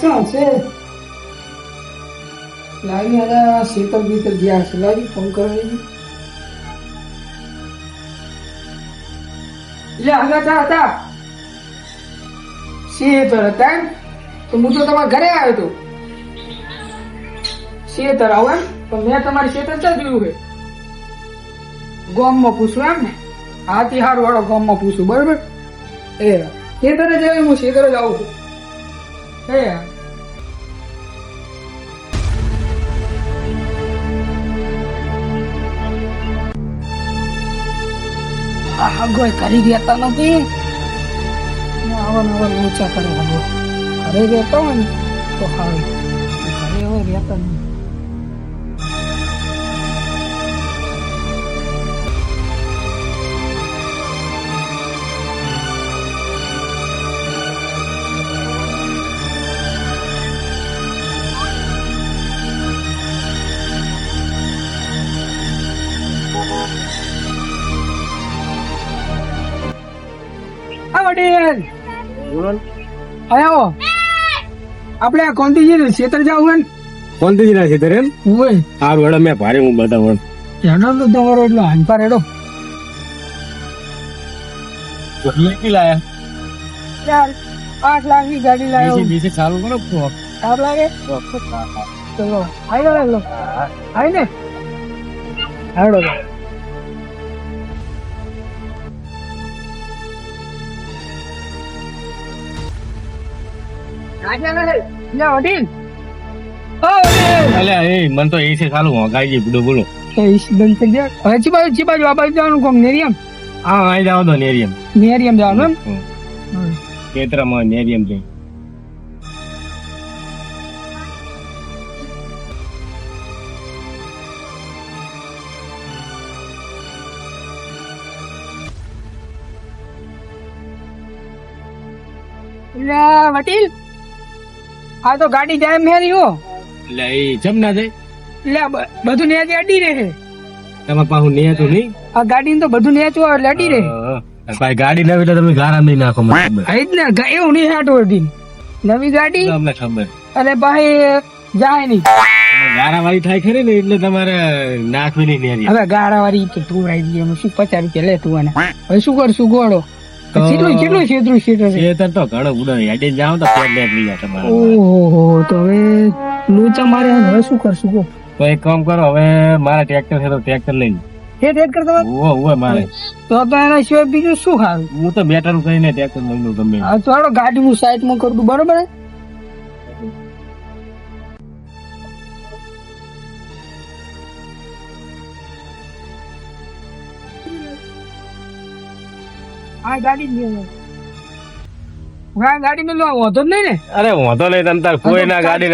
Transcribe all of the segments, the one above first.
ક્યાં છે. લાવી હવે શીતલ બીતલ ગયા છે લાવી ફોન કરવાની એટલે હગા ચા હતા શીતળ હતા એમ? તો હું તો તમારા ઘરે આવ્યો હતો શેતર આવો એમ? તો મેં તમારી શેતર ચા જોયું છે? ગોમમાં પૂછું એમ ને? હાથી હાર વાળો ગોમમાં પૂછું, બરોબર? એ શેતરે જ હું શેતરે જ આવું છું. એ આ ગોય કરી દેતા નથી. આવા નવા ઊંચા કરે હગો ઘરે રહેતા હોય તો હારું. ઘરે હવે રહેતા નહીં વડીલ આયો આપણે આ કોંતીજી ને ખેતર જાવ ને? કોંતીજી ના ક્ષેત્ર એમ? હોય. સારું હેડો મેં ભારે હું બતાવું એનો તો તમારો એટલો હાનપાર એડો કેટલી લાયા? ચાર આઠ લાખની ગાડી લાયો. બીજી સારું કરો ફોક. લાગે? ચલો આઈ ગયો આઈ ને. હાડો એ મન તો એ છે ખાલું બોલો. બોલો ઈશ બંધ હવે ચી બાજુ ચી બાજુ આ બાજુ જવાનું કોમ નેરિયમ? હા અહીં જાવ તો નેરિયમ. નેરિયમ જવાનું એમ? ખેતરમાં નેરિયમ છે. લે વડીલ આ તો ગાડી જાય મેરી હો. એટલે જમ ના જાય લે બ- બધું નેચ અડી રહે. તમારે પાછું ને તો નહીં? આ ગાડી તો બધું નેચું એટલે અડી રહે. ભાઈ ગાડી નવી તો તમે ગારા નહીં નાખો મને જ ને એવું નહીં હાટો વડીલ નવી ગાડી? તમને ખબર. અને ભાઈ જાય નહીં. ગારા વાળી થાય ખરી ને એટલે તમારે નાખવી નહીં હવે ગારા વાળી તો તું રાઈ દે શું પચાસ રૂપિયા લે તું અને હવે શું કરશું ગોળો? કેટલું કેટલું છેતરું છેતરું છે? તો ઘણો ઉડો હેડે જાવ તો પેટ લે લઈ જાય તમારે. ઓહો તો હવે લોચા મારે હવે શું કરશું કો તો એક કામ કરો હવે મારા ટ્રેક્ટર છે તો ટ્રેક્ટર લઈ લે. હેઠ હેઠ કરતા ઓહો ઉવો મારે. તો તો એના સિવાય બીજું શું ખાવું હું તો બેટર કરીને ટ્રેક્ટર લઈ લઉં તમે આ તો ગાડી હું સાઈડમાં કરું બરોબર હે? આ ગાડી જ લેવો. હું ગાડી મેં લેવા વાંધો નહીં ને. અરે વાંધો નહીં તાર કોઈ ના ગાડી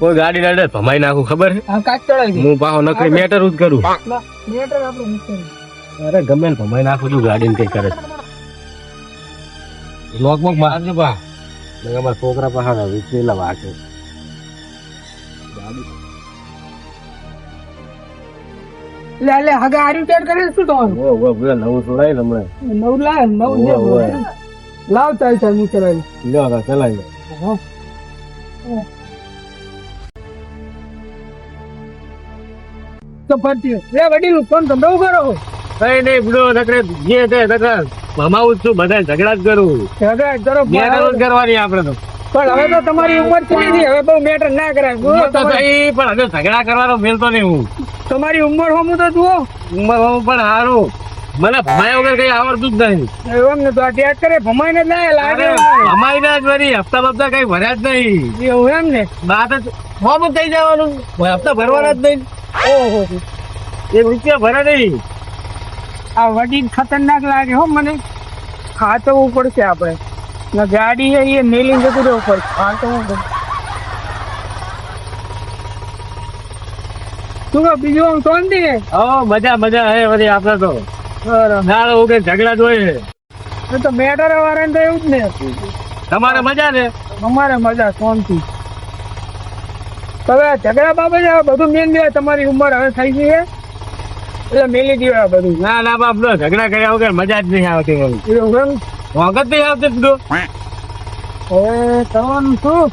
કોઈ ગાડી ભમાઈ નાખું ખબર હા કાચ ચડાવી હું પાછો નકરી મેટર જ કરું. મેટર આપણે મૂકીએ. અરે ગમે ને ભમાઈ નાખું છું ગાડી કઈ કરે લોક મોક મારજો મેં અમારા છોકરા પાસે વિચેલા વાગે લે લે હગા આર્યું કરે શું તમારું ઓ ઓ બે નવું ને હમણાં. નવ લાવ નવ ઓવે. લાવ ચાલ ચાલ હું ચલાવી લ્યો હવે ચલાવી લો તો ફરતી લે વડીલ ફોન તમે બહુ કરો કઈ નહીં બડો નકરે જે તે નકરે ભમાવું જ છું બધા ઝઘડા જ કરું. હગા કરો મેં જ કરવાની આપણે તો. પણ હવે તો તમારી ઉંમર થઈ ગઈ હવે બહુ મેટર ના કરાય. તો પણ હવે ઝઘડા કરવાનો મેલતો નહીં હું. તમારી ઉંમર હોમું તો જુઓ. ઉંમર હોમું પણ સારું. મને ભમાય વગર કઈ આવડતું જ નહીં. એમ ને તો આ ટેક કરે ભમાઈને લાય લાગે અમારી ના જ વળી હપ્તા બપ્તા કઈ ભર્યા જ નહીં. એવું એમ ને? બાત જ હોમ થઈ જવાનું. હપ્તા ભરવાના જ નહીં. ઓહો. એ રૂપિયા ભરે નહીં. આ વડીલ ખતરનાક લાગે હો મને. ખાતવું પડશે આપણે. ને ગાડી છે એ મેલી જતું રહેવું પડશે ખાતવું પડશે શું કહો બીજું આમ શાંતિ ને ઓ મજા મજા હે વળી આપણે તો. નાળ ઉગે ઝઘડા જ હોય તો મેટર વાળાને તો એવું જ ને. તમારે મજા ને? અમારે મજા શાંતિ. હવે ઝઘડા બાબતે બધું મેન દે તમારી ઉંમર હવે થઈ ગઈ છે એટલે મેલી દેવા બધું. ના ના બાપ ઝઘડા કર્યા વગર મજા જ નહીં આવતી એવું એમ? વખત નહીં આવતી તું એ કરવાનું શું?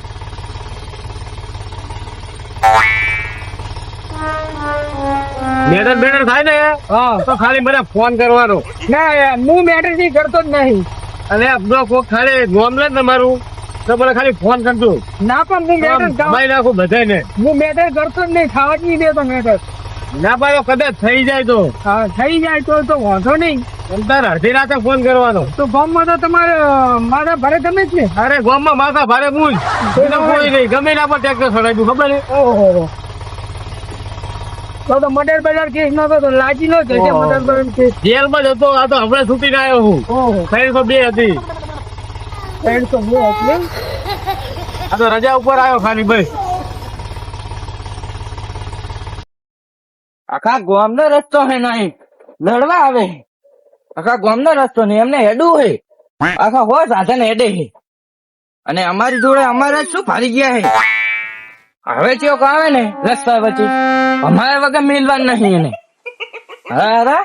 મેટર બેટર થાય ને? હા તો ખાલી મને ફોન કરવાનો. ના યાર, હું મેટરથી કરતો જ નહીં. અને જો કોક ખાલી ગોમ લે તમારું તો મને ખાલી ફોન કરજો. ના પણ હું મેટર દબાઈ નાખું બધાને હું મેટર કરતો જ નહીં ખાવા જ નહીં દેતો મેટર. ના પાડો કદાચ થઈ જાય તો. હા થઈ જાય તો તો વાંધો નહીં. અડધી રાતે ફોન કરવાનો. તો ગામમાં તો તમારે મારા ભરે તમે જ ને? અરે ગામમાં માથા ભારે હું જ. કોઈ નહીં. ગમે ના પણ ટ્રેક્ટર ચડાવ્યું ખબર ને ઓહો. તો તો મર્ડર બર્ડર કેસ નો તો લાજી નો જશે. મર્ડર બર્ડર કેસ જેલમાં જ હતો આ તો હમણાં છૂટીને આવ્યો હું. ત્રણસો બે હતી. સાઈડ તો બહુ હતી આ તો રજા ઉપર આવ્યો ખાલી ભાઈ આખા ગામનો રસ્તો હે નહીં. લડવા આવે. આખા ગામનો રસ્તો નહીં એમને હેડું હે. આખા હો સાધન હેડે હે. અને અમારી જોડે અમારે શું ફારી ગયા હે? હવે ચોક આવે ને રસ્તા પછી અમારે વગર મિલવાનું નહીં એને. અરે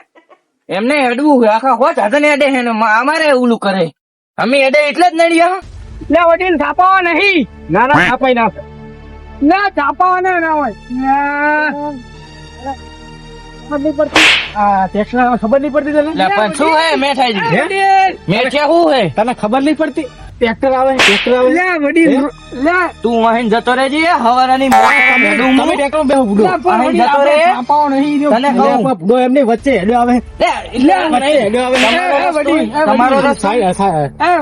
એમને હેડવું હે આખા હો સાધન હેડે હે ને મા- અમારે ઓલું કરે. અમે હેડે એટલે જ નડ્યા. લે વડીલ છાપાવા નહીં. ના ના થાપાઈ ના ના થાપાવા ના હોય. ના. ખબર નહીં પડતી. આ ટેક્સ ખબર નહીં પડતી તને? પણ શું હે? મેઠાઈ મેઠિયા શું હે? તને ખબર નહીં પડતી? ટ્રેક્ટર આવે ટ્રેક્ટર આવે. લે વડીલ લે. તું અહીં જતો રહેજે હવારાની તમે ટ્રેક્ટર બેહો બુડો અહીં જતો રે. છાપાવા નહીં રહ્યો. તને કહું. બુડો એમની વચ્ચે હેડ્યો આવે. લે, લે, નહીં. એ, એ, વડીલ, તમારો. રસ્તો એ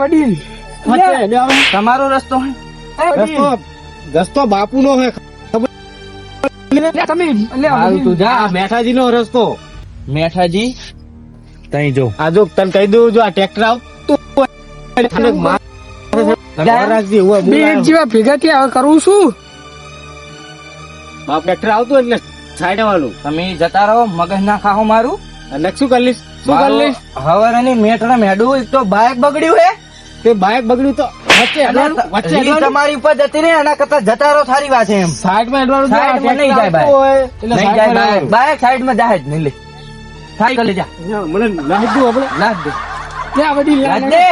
વચ્ચે આવે. તમારો રસ્તો હે. રસ્તો બાપુનો બાપુ નો? લે તમે લે તું. જા મેઠાજી નો રસ્તો. મેઠાજી? તઈ જો. આ જો તને કહી દઉં જો આ ટ્રેક્ટર આવતું ભેગા થયા કરું શું? આ ટ્રેક્ટર આવતું એટલે સાઈડ વાળું. તમે જતા રહો મગજ ના ખાઓ મારું. અને શું કરી લઈશ શું કરી લઈશ હવારાની મેઠડા મેડું એક તો બાઇક બગડ્યું હે. તે બાઇક બગડ્યું તો વચ્ચે વચ્ચે તમારી ઉપર જતી રહે એના કરતા જતા રહો સારી વાત છે એમ સાઈડમાં એડવાનું આ સાઈડમાં નહીં જાય આવતું નહીં જાય બાઇક સાઈડમાં જાય જ નહીં લે સાયકલ લે જા મને નાખી દો આપણે. લાગ દે લે વડીલ લે, લાજ લે. દે.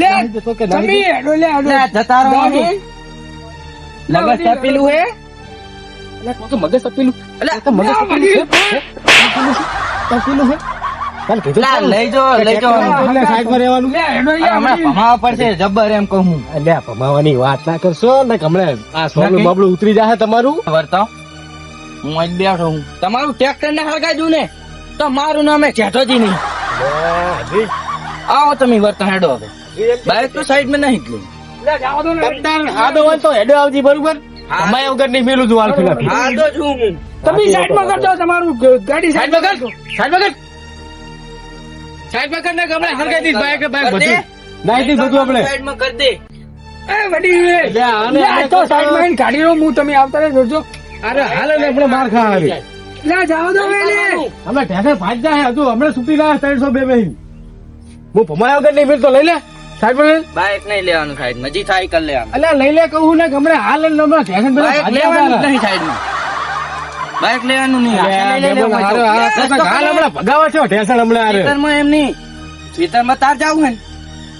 લે કે નાખી તમે દે. લે એડો લે, જતા રહો જાઓ. અહીં. હે એટલે મગજ તપેલું. એટલે મગજ તપેલું છે? તપેલું છે? તને કીધું લા, લઈ જાઓ, લઈ જાઓ. ટ્રેક્ટર એટલે સાઈડમાં રહેવાનું. લે હેડો લે હમણાં ભમાવા પડશે જબ્બર એમ કહું હું. અલ્યા, ભમાવાની વાત ના કરશો ને કે આ સોનું બબલું ઉતરી જાય તમારું. વર્તાવ હું અહીં બેઠો હું તમારું ટ્રેક્ટર ને હળગાજુ ને તો મારું નામે જેઠોજી નહીં. આવો તમે વર્તા હેડો હવે. બાઇક તો સાઈડમાં નહીં જ લે. લે જાઓ દો ને. વડીલ. તમતાર હાદો હોય તો હેડો આવજી બરોબર? અમાય વગર નહીં મેલું છું હાલ ફિલહાલ. હા છું હું. તમે સાઈડમાં કરજો તમારું ગાડી સાઈડમાં સાઈડમાં કર. કર સાઈડમાં કર ને ગમણે હરગાઈ દીધ. બાઈક બાઈક બધું. નાઈ દીધ બધું આપણે. સાઈડમાં કર દે. એ વડી આને આ તો સાઈડમાં કાઢી લો હું તમે આવતા રહે જોજો. અરે હાલે ને આપણે માર ખાવાની લે જાવ દો વેલે અમે ઢેસે ભાજ જાય હજુ હમણાં સુતી રહ્યા ત્રણસો બે બે હું ભમાયા વગર નહીં તો લઈ લે. સાહેબ લે. બાઇક નહીં લેવાનું સાઈડ થાય કર લે લેવાનું. અલ્યા લઈ લે કહું ને હમણાં હાલ લેવાનું નહીં સાઈડમાં બાઇક લેવાનું નહીં. ભગાવા છો ઢેસણ હમણાં એમ નહીં. ખેતરમાં તાર જાવું હે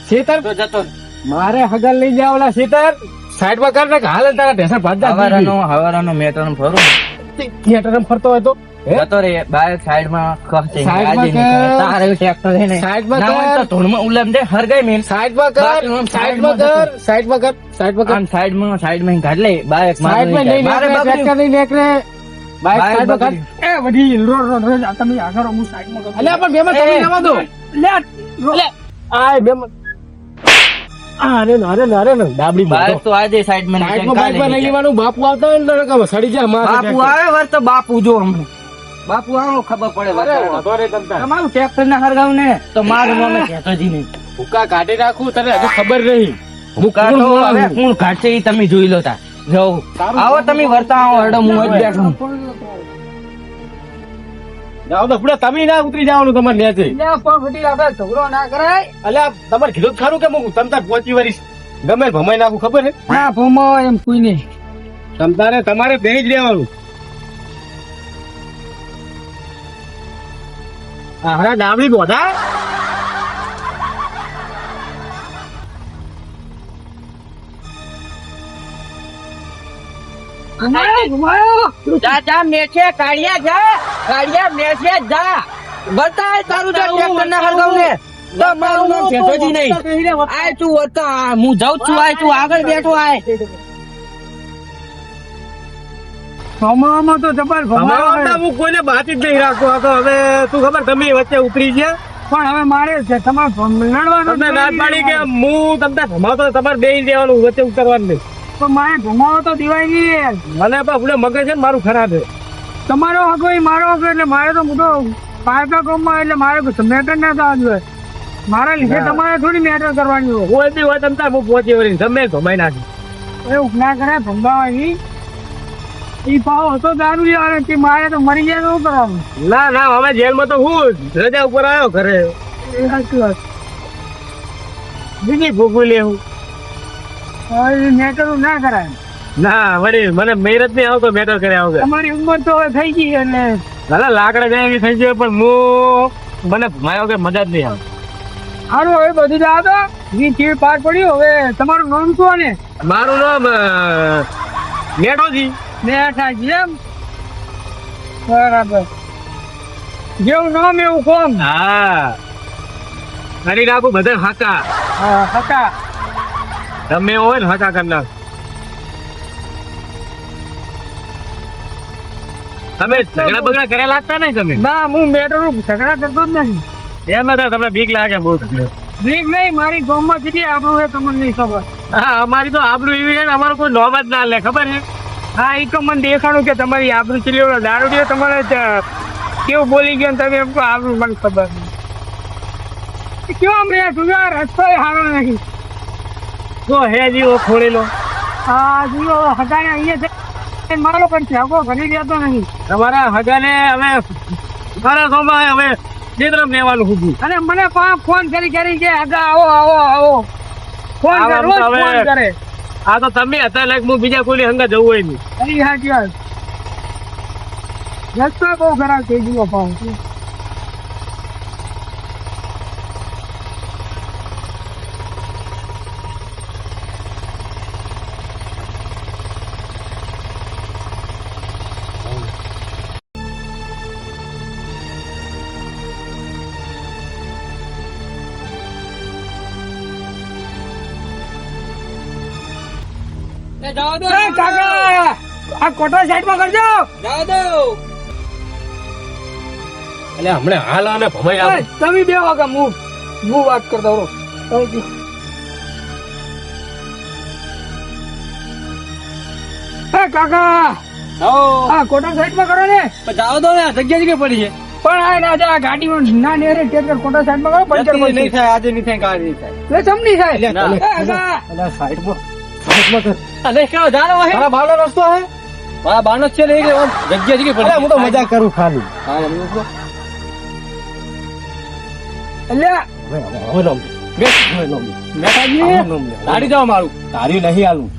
ખેતર? તો જતો મારે હગર લઈ જાવ ઓલા શેતર સાઈડમાં કર ને હાલ તારા ઢેસણ જ હવારાનો હવારાનો મેટર ફરું. થિયેટરમાં ફરતો હોય તો? જતો રે બાઇક સાઈડમાં ખસે. તારે ટ્રેક્ટર હે ને. સાઈડમાં કર. તો ધૂળમાં ઉલમ દે હરગાઈ મેલ સાઈડમાં કર. માં કર સાઈડમાં સાઈડમાં કર. સાઈડમાં કર. સાઈડમાં કર. સાઈડમાં સાઈડમાં કાઢ લે. મારે નીકળે, ટ્રેક્ટર નહીં નીકળે. બાઈક બાઇક સાઈડમાં એ વડીલ રો રો રો તમે આગળ હું સાઈડમાં કરું અલ્યા, પણ બેમાં તમે જવા દો. લે આય, બેમાં. અરે ને, અરે ને, અરે ને, ડાબડી બાઇક તો. આજે સાઈડમાં સાઈડમાં બાઈકમાં નહીં લેવાનું, બાપુ આવતા હોય ને તો સડી જાય બાપુ આવે વર તો બાપુ જો હમણાં બાપુ આવો ખબર પડે. તમારું ટ્રેક્ટર ના હરગાવ ને તો મારું નામે કહેતોજી નહીં ભૂકા કાઢી રાખું તને હજુ ખબર નહીં. હું કાઢો કોણ કાઢશે એ તમે જોઈ લો તા જાઓ. તારું આવો તમે વર્તા આવો હેડો હું જ બેઠો. જાઓ તો પૂરા તમે ના ઉતરી જવાનું તમારે. લે આપણે ઝઘડો ના કરાય. અલ્યા તમારે કીધું ખરું કે હું તમતા પહોંચી વરીશ. ગમે ભમાઈ નાખું ખબર હે? ના ભમાવો એમ કોઈ નહીં તમતારે તમારે બેહી જ રહેવાનું. આ હરા ડાબડી બોધા? ઘુમાયો ઘુમાયો. જા જા મેઠે કાઢિયા જા કાઢિયા મેઠે જા. બતાય તારું જે ટ્રેક્ટર ના હરગાવ ને તમારું નામ જેઠોજી નહીં. આય તું વતા હું જાઉં છું આય તું આગળ બેઠો આય. ભમાવામાં તો જબર અમારો હું. કોઈને બાતી જ નહીં રાખતો હતો હવે તું ખબર તમે વચ્ચે ઉતરી ગયા? પણ હવે મારે છે તમારે લડવાનું ના પાડી કે હું તમને ભમાવતો તમારે બે દેવાનું વચ્ચે ઉતરવાનું નહીં. મારે ઘુમાવો તો દિવાય નહીં મને પણ ભૂલે મગજ છે ને મારું ખરાબ છે. તમારો હકો એ મારો હક એટલે મારે તો મોટો પાયકા કોમમાં એટલે મારે મેટર ના થવા જોઈએ. મારા લીધે તમારે થોડી મેટર કરવાની હોય. કોઈ બી હોય તમ તાર હું પહોંચી વળી તમે ઘમાઈ નાખી એવું ના કરે ભંગાવાની એ ભાવ હતો દારૂ યાર તે મારે તો મરી ગયા તો શું કરવાનું? ના ના હવે જેલમાં તો હું રજા ઉપર આવ્યો ઘરે. એ સાચી વાત. બીજી ભૂગવી લેવું મેટર ના કરાય. ના વળી મને મેરત નહીં આવતો મેટર કરે આવશે તમારી ઉંમર તો હવે થઈ ગઈ એટલે ભલે લાકડા જાય એવી થઈ જાય પણ હું મને ભમાયો કે મજા જ નહીં આવે. સારું હવે બધું જ આ તો ચીડ પાર પડ્યું. હવે તમારું નામ શું ને મારું નામ મેઠોજી. છે એમ? બરાબર. જેવું નામ એવું કોમ? હા. કરી નાખું બધા હાકા. હા હકા. તમે હોય ને હાકા કરનાર તમે ઝઘડા બગડા કર્યા લાગતા નહીં તમે? ના હું મેટર ઝઘડા કરતો જ નહીં. એમ હતા તમને બીક લાગે બહુ બીક નહીં મારી ગામમાં કેટલી આબરૂ છે તમને નહીં ખબર? હા અમારી તો આબરૂ એવી છે ને અમારું કોઈ નોમ જ ના લે ખબર છે? હા એ તો મને દેખાણું કે તમારી આબરૂ ચીલી ઓલો દારૂ તમારે કેવું બોલી ગયો ને તમે એમ આબરૂ મને ખબર નહીં. કેવો મેં જોયો રસ્તો સારો નહીં તો હે જીવો ખોળેલો. હા જીવો હગાને અહીંયા છે. મારો પણ છે. હગો ઘણી રહેતો નહીં. તમારા હગાને હવે મારા ગામમાં હવે ચિત્રમ લેવાનું ખુદું અને મને ફોન કરી કરી કે હગા આવો આવો આવો. ફોન કરે રોજ ફોન કરે. આ તો તમે હતા લાઈક હું બીજા કોઈ હંગા જવું હોય નહીં. હાચી વાત. રસ્તા બહુ ખરાબ થઈ ગયો પાઉં એ કાકા આ કોટા સાઈડમાં કરજો. એટલે હમણાં હાલ અને ભમાઈ એ, તમે બે વાગા હું હું વાત કરતો રહો. એ કાકા આ કોટા સાઈડમાં કરો ને. ને જગ્યા જગ્યા પડી છે. પણ આ રાજા આ ગાડીમાં ના નેરે ટેકર કોટા સાઈડમાં કરો પંચર નહીં થાય આજે નહીં થાય કાલે નહીં થાય. લે સમની થાય એટલે સાઈડમાં સાઈડમાં અલે કેવો હે? તારા બાનો રસ્તો હે? મારા બાનો છે ને જગ્યા જગ્યા પડી હું તો મજા કરું ખાલી. હા અલ્યા. હવે હવે નોમ હવે નોમ મેઠાજી તારી જાવ મારું. તારી નહીં આલું.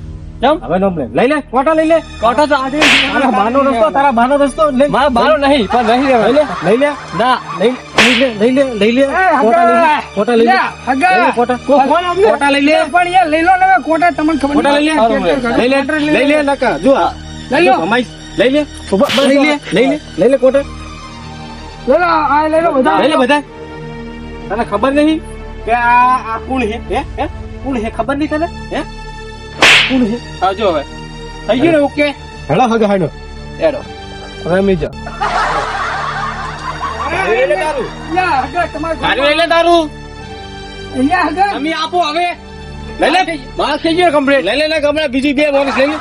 ચમ હવે નોમ લે લઈ લે કોટા લઈ લે કોટા તો આજે તારા બાનો રસ્તો તારા બાનો રસ્તો લઈ મારા બાનો નહીં પણ નહીં લઈ લે લઈ લે ના લઈ લઈ લે લઈ લે લઈ લે કોટા લઈ લે કોટા લઈ લે લ્યા, હગા. લઈ લે કોટા ફોન આપજો. કોટા લઈ લે પણ યાર લઈ લો ને કોટા તમને ખબર કોટા લઈ લે લઈ લે લઈ લે નકા જો લઈ લો. ભમાઈ લઈ લે લઈ લે લઈ લે લઈ લે કોટા લઈ લો આ લઈ લો બધા લઈ લે બધા તને ખબર નહીં કે આ આ કોણ હે હે હે હે ખબર નહીં તને હે કોણ છે આવજો હવે. થઈ ગયું ને ઓકે? હેડો હગ હેડો. હેડો રમી જા લઈ લે તારું. લ્યા, હગા, તમારે ગાડી લઈ લે તારું. લ્યા, હગા. તમે આપો હવે. મે લે. માલ થઈ ગયો કમ્પ્લીટ લઈ લે ને હમણાં બીજી બે મોનિસ લઈ લે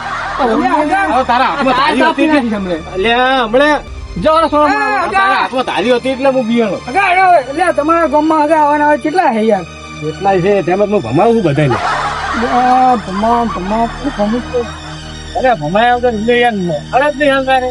લ્યા, હગા. હવે તારા હાથમાં તારી હતી ને. અલ્યા હમણાં. જો હા, તારા હાથમાં તારી હતી એટલે હું બિયાણો. હગા, તમારા ગામમાં માં આવવાના હોય કેટલા છે યાર કેટલા છે તેમજ હું ભમાવું છું બધાને ભમા ભમા. અરે ભમાયા વગર એટલે યાર અડદ નહીં હંગારે